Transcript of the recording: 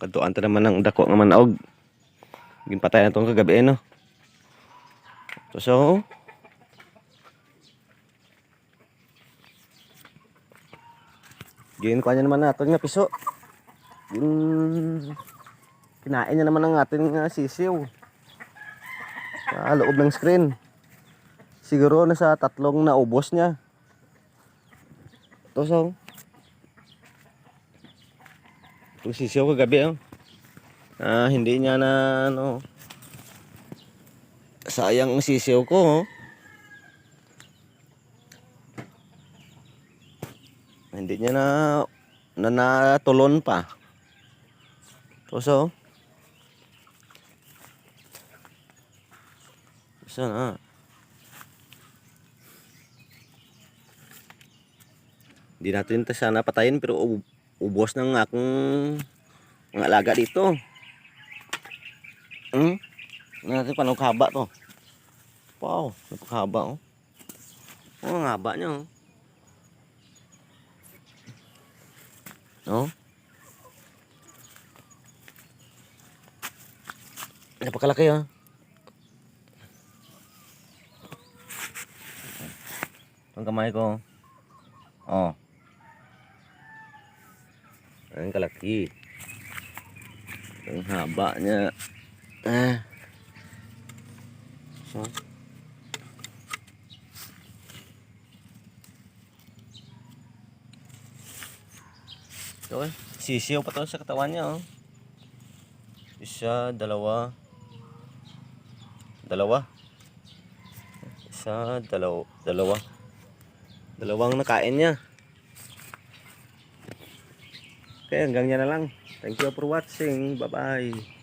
Kadtuan ta naman ng dako nga manaog. Ginpatay na tong kagabi no. So, so Gin ko naman natin nga piso. Gin kinain niya naman ang ating nga sisiw. Sa loob ng screen. Siguro nasa tatlong na ubos niya. Ito so. Sisiw kagabi oh. Ah, hindi niya na ano. Sayang ang sisiw ko oh. Hindi niya na na natulon pa. Ito so. Isa na. Hindi natin ito sana patayin pero ub- ubos ng akong ang alaga dito. Hmm? Hindi natin pa haba to. Wow, napakahaba oh. Oh, ang haba niya oh. No? Napakalaki oh. Ang kamay ko. Oh. Ang kalaki. Ang haba niya. Ah. So. So, eh, sisiyo pa to sa katawan niya, oh. Isa, dalawa. Dalawa. Isa, dalaw, dalawa. Dalawang nakain niya. Okay, hanggang yan na lang. Thank you for watching. Bye-bye.